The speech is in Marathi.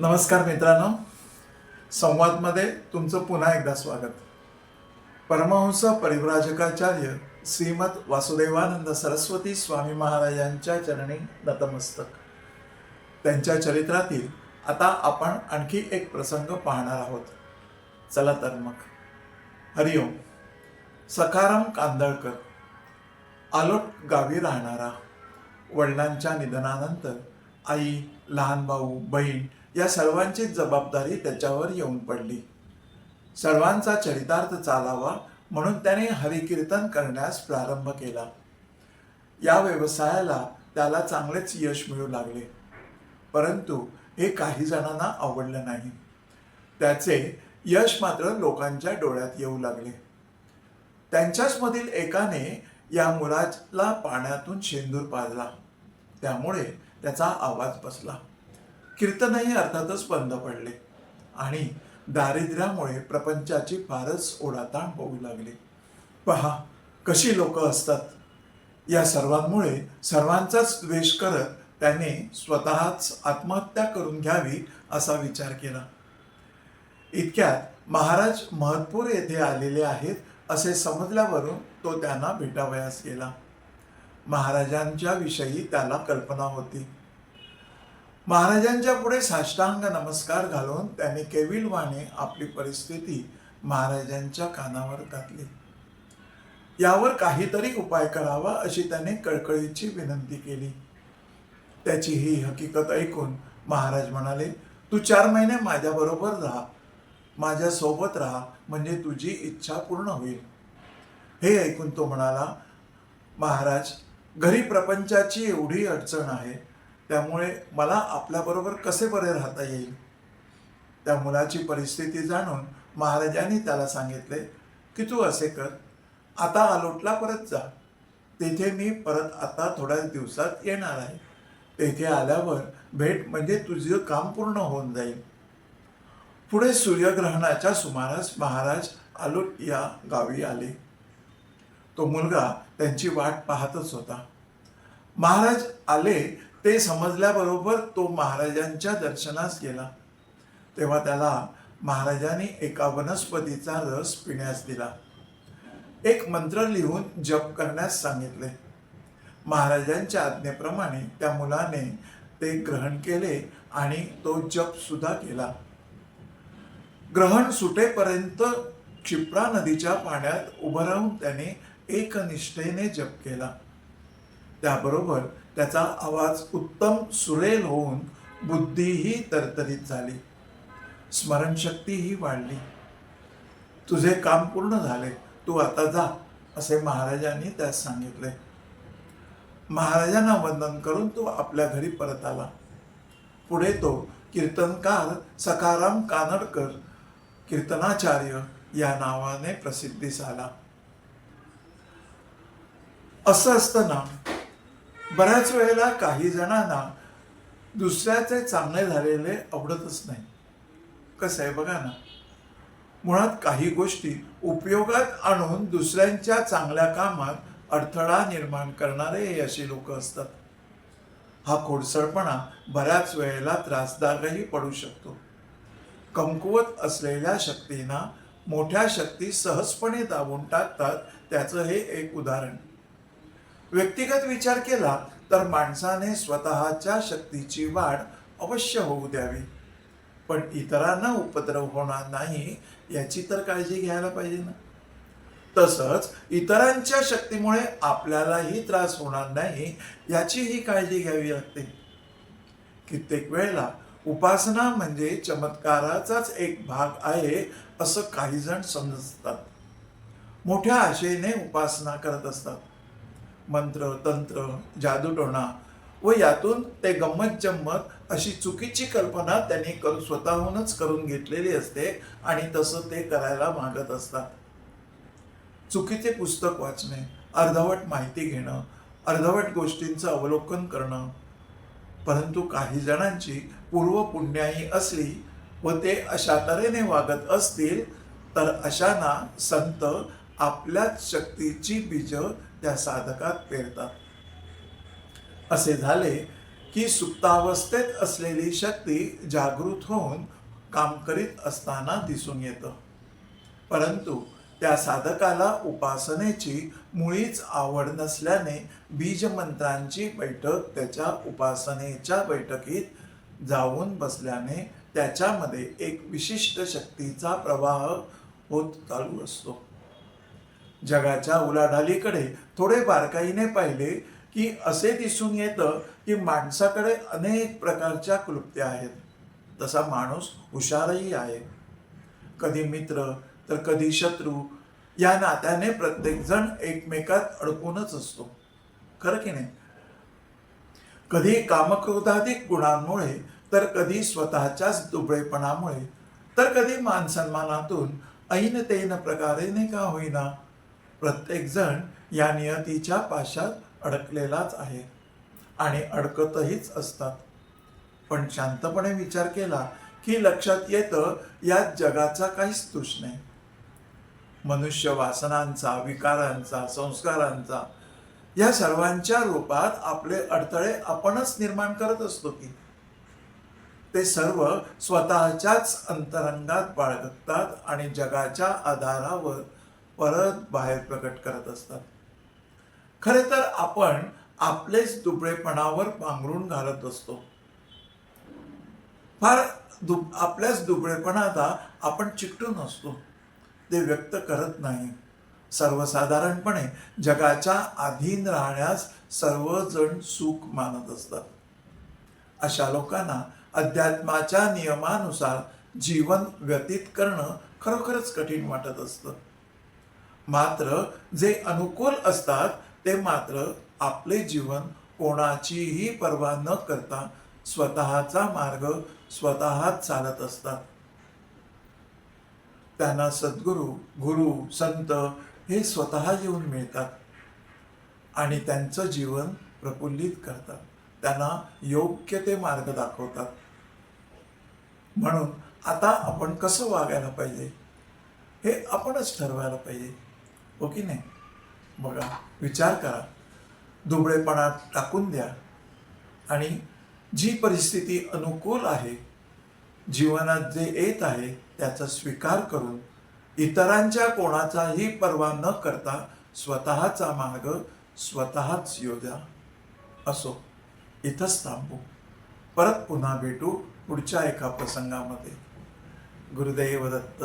नमस्कार मित्रांनो. संवादमध्ये तुमचं पुन्हा एकदा स्वागत. परमहंस परिव्राजकाचार्य श्रीमद वासुदेवानंद सरस्वती स्वामी महाराजांच्या चरणी नतमस्तक. त्यांच्या चरित्रातील आता आपण आणखी एक प्रसंग पाहणार आहोत. चला तर मग. हरिओम सखाराम कांदळकर. आलोट गावी राहणारा. वडिलांच्या निधनानंतर आई लहान भाऊ बहीण या सर्वांची जबाबदारी त्याच्यावर येऊन पडली. सर्वांचा चरितार्थ चालावा म्हणून त्याने हरिकीर्तन करण्यास प्रारंभ केला. या व्यवसायाला त्याला चांगलेच यश मिळू लागले. परंतु हे काही जणांना आवडलं नाही. त्याचे यश मात्र लोकांच्या डोळ्यात येऊ लागले. त्यांच्याचमधील एकाने या मुलाला पाण्यातून शेंदूर पाजला. त्यामुळे त्याचा आवाज बसला. कीर्तनही अर्थातच बंद पडले. आणि दारिद्र्यामुळे प्रपंचाची फारच ओढाताण होऊ लागली. पहा कशी लोक असतात. या सर्वांमुळे सर्वांचाच द्वेष करत त्याने स्वतःच आत्महत्या करून घ्यावी असा विचार केला. इतक्यात महाराज महत्पूर येथे आलेले आहेत असे समजल्यावरून तो त्यांना भेटावयास गेला. महाराजांच्या विषयी त्याला कल्पना होती. महाराजांच्या पुढे साष्टांग नमस्कार घालून त्याने केविलवाने आपली परिस्थिती महाराजांच्या कानावर घातली. यावर काहीतरी उपाय करावा अशी त्याने कळकळीची विनंती केली. त्याची ही हकीकत ऐकून महाराज म्हणाले तू चार महिने माझ्याबरोबर राहा. माझ्यासोबत राहा म्हणजे तुझी इच्छा पूर्ण होईल. हे ऐकून तो म्हणाला महाराज घरी प्रपंचाची एवढी अडचण आहे त्यामुळे मला आपल्याबरोबर कसे बरे राहता येईल? त्या मुलाची परिस्थिती जाणून महाराजांनी त्याला सांगितले की तू असे कर आता आलोटला परत जा. तेथे मी परत आता थोड्या दिवसात येणार आहे. तेथे आल्यावर भेट म्हणजे तुझं काम पूर्ण होऊन जाईल. पुढे सूर्यग्रहणाच्या सुमारास महाराज आलोट या गावी आले. तो मुलगा त्यांची वाट पाहतच होता. महाराज आले ते समजल्याबरोबर तो महाराजांच्या दर्शनास गेला. तेव्हा त्याला महाराजांनी एका वनस्पतीचा रस पिण्यास दिला. एक मंत्र लिहून जप करण्यास सांगितले. महाराजांच्या आज्ञेप्रमाणे त्या मुलाने ते ग्रहण केले आणि तो जप सुद्धा केला. ग्रहण सुटेपर्यंत क्षिप्रा नदीच्या पाण्यात उभं राहून त्याने एकनिष्ठेने जप केला. त्याबरोबर त्याचा आवाज उत्तम सुरेल होऊन बुद्धीही तरतरीत झाली. स्मरणशक्तीही वाढली. तुझे काम पूर्ण झाले. तू आता जा असे महाराजांनी त्यास सांगितले. महाराजांना वंदन करून तो आपल्या घरी परत आला. पुढे तो कीर्तनकार सकाराम कानडकर कीर्तनाचार्य या नावाने प्रसिद्धीस आला असं असताना बऱ्याच वेळेला काही जणांना दुसऱ्याचे चांगले झालेले आवडतच नाही. कसं आहे बघा ना. मुळात काही गोष्टी उपयोगात आणून दुसऱ्यांच्या चांगल्या कामात अडथळा निर्माण करणारे हे अशी लोक असतात. हा खोडसळपणा बऱ्याच वेळेला त्रासदायकही पडू शकतो. कमकुवत असलेल्या शक्तींना मोठ्या शक्ती सहजपणे दाबून टाकतात त्याचं हे एक उदाहरण. व्यक्तिगत विचार केला तर माणसाने स्वतःच्या शक्तीची वाढ अवश्य होऊ द्यावी. पण इतरांना उपद्रव होणार नाही याची तर काळजी घ्यायला पाहिजे ना. तसंच इतरांच्या शक्तीमुळे आपल्यालाही त्रास होणार नाही याचीही काळजी घ्यावी लागते. कित्येक वेळेला उपासना म्हणजे चमत्काराचाच एक भाग आहे असं काही जण समजतात. मोठ्या आशेने उपासना करत असतात. मंत्र तंत्र जादूटोणा व यातून ते गंमत जम्मत अशी चुकीची कल्पना त्यांनी करून स्वतःहूनच करून घेतलेली असते आणि तसं ते करायला मागत असतात. चुकीचे पुस्तक वाचणे अर्धवट माहिती घेणं अर्धवट गोष्टींचं अवलोकन करणं परंतु काही जणांची पूर्व पुण्याही असली व ते अशा तऱ्हेने वागत असतील तर अशांना संत आपल्याच शक्तीची बीज त्या साधकात पेरतात. असे झाले की सुप्तावस्थेत असलेली शक्ती जागृत होऊन काम करीत असताना दिसून येतं. परंतु त्या साधकाला उपासनेची मुळीच आवड नसल्याने बीजमंत्रांची बैठक त्याच्या उपासनेच्या बैठकीत जाऊन बसल्याने त्याच्यामध्ये एक विशिष्ट शक्तीचा प्रवाह होत चालू असतो. जगाच्या उलाढालीकडे थोडे बारकाईने पाहिले की असे दिसून येतं की माणसाकडे अनेक प्रकारच्या क्लुप्त्या आहेत. तसा माणूस हुशारही आहे. कधी मित्र तर कधी शत्रू या नात्याने प्रत्येकजण एकमेकात अडकूनच असतो. खरं की नाही? कधी कामक्रोधाधिक गुणांमुळे तर कधी स्वतःच्याच दुबळेपणामुळे तर कधी मानसन्मानातून ऐन तेन प्रकारे नाही का होईना? प्रत्येकजण या नियतीच्या पाशात अडकलेलाच आहे आणि अडकतहीच असतात. पण शांतपणे विचार केला की लक्षात येतं यात जगाचा काहीच तुष नाही. मनुष्य वासनांचा विकारांचा संस्कारांचा या सर्वांच्या रूपात आपले अडथळे आपणच निर्माण करत असतो की? ते सर्व स्वतःच्याच अंतरंगात बाळगतात आणि जगाच्या आधारावर परत बाहेर प्रकट करत असतात. खरे तर आपण आपलेच दुबळेपणावर पांघरून घालत असतो. फार दु आपल्याच दुबळेपणाला आपण चिकटून असतो ते व्यक्त करत नाही. सर्वसाधारणपणे जगाच्या अधीन राहण्यास सर्वजण सुख मानत असतात. अशा लोकांना अध्यात्माच्या नियमानुसार जीवन व्यतीत करणं खरोखरच कठीण वाटत असतं. मात्र जे अनुकूल असतात ते मात्र आपले जीवन कोणाचीही पर्वा न करता स्वतःचा मार्ग स्वतःच चालत असतात. त्यांना सद्गुरू गुरु संत हे स्वतः येऊन मिळतात आणि त्यांचं जीवन प्रफुल्लित करतात. त्यांना योग्य ते मार्ग दाखवतात. म्हणून आता आपण कसं वागायला पाहिजे? हे आपणच ठरवायला पाहिजे. हो की नाही? बघा विचार करा. दुबळेपणा टाकून द्या. आणि जी परिस्थिती अनुकूल आहे जीवनात जे येत आहे त्याचा स्वीकार करून इतरांच्या कोणाचाही पर्वा न करता स्वतःचा मार्ग स्वतःच योजा. असो इथंच थांबू. परत पुन्हा भेटू पुढच्या एका प्रसंगामध्ये. गुरुदेव दत्त.